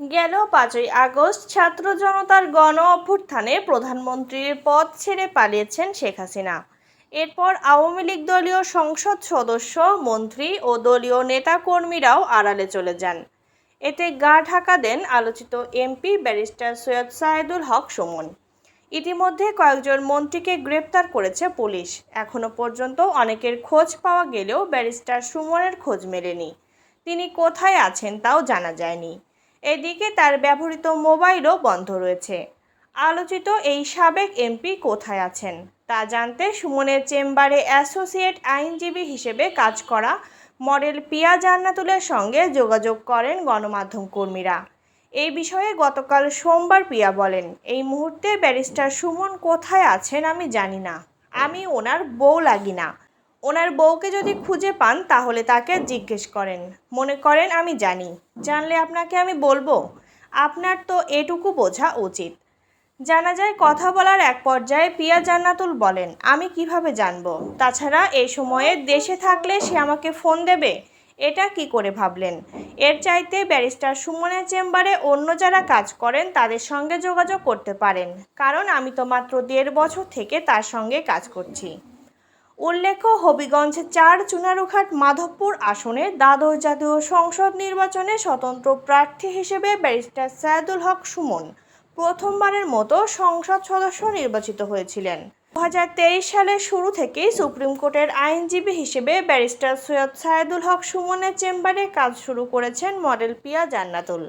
গেল পাঁচই আগস্ট। ছাত্র জনতার গণ অভ্যুত্থানে প্রধানমন্ত্রীর পদ ছেড়ে পালিয়েছেন শেখ হাসিনা। এরপর আওয়ামী লীগ দলীয় সংসদ সদস্য, মন্ত্রী ও দলীয় নেতাকর্মীরাও আড়ালে চলে যান। এতে গা ঢাকা দেন আলোচিত এমপি ব্যারিস্টার সৈয়দ সাইদুল হক সুমন। ইতিমধ্যে কয়েকজন মন্ত্রীকে গ্রেপ্তার করেছে পুলিশ। এখনও পর্যন্ত অনেকের খোঁজ পাওয়া গেলেও ব্যারিস্টার সুমনের খোঁজ মেলেনি। তিনি কোথায় আছেন তাও জানা যায়নি। এদিকে তার ব্যবহৃত মোবাইলও বন্ধ রয়েছে। আলোচিত এই সাবেক এমপি কোথায় আছেন, তা জানতে সুমনের চেম্বারে অ্যাসোসিয়েট আইনজীবী হিসেবে কাজ করা মডেল পিয়া জান্নাতুলের সঙ্গে যোগাযোগ করেন গণমাধ্যম কর্মীরা। এই বিষয়ে গতকাল সোমবার পিয়া বলেন, এই মুহূর্তে ব্যারিস্টার সুমন কোথায় আছেন আমি জানি না। আমি ওনার বউ লাগি না। ওনার বউকে যদি খুঁজে পান, তাহলে তাকে জিজ্ঞেস করেন। মনে করেন, আমি জানি। জানলে আপনাকে আমি বলব। আপনার তো এটুকু বোঝা উচিত। জানা যায়, কথা বলার এক পর্যায়ে পিয়া জান্নাতুল বলেন, আমি কীভাবে জানব? তাছাড়া এই সময়ে দেশে থাকলে সে আমাকে ফোন দেবে। এটা কি করে ভাবলেন? এর চাইতে ব্যারিস্টার সুমনের চেম্বারে অন্য যারা কাজ করেন, তাদের সঙ্গে যোগাযোগ করতে পারেন। কারণ, আমি তো মাত্র দেড় বছর থেকে তার সঙ্গে কাজ করছি। উল্লেখ্য, হবিগঞ্জ চার চুনারুঘাট মাধবপুর আসনে দ্বাদশ জাতীয় সংসদ নির্বাচনে স্বতন্ত্র প্রার্থী হিসেবে ব্যারিস্টার সায়দুল হক সুমন প্রথমবারের মতো সংসদ সদস্য নির্বাচিত হয়েছিলেন। দু হাজার তেইশ সালের শুরু থেকেই সুপ্রিম কোর্টের আইনজীবী হিসেবে ব্যারিস্টার সৈয়দ সায়েদুল হক সুমনের চেম্বারে কাজ শুরু করেছেন মডেল পিয়া জান্নাতুল।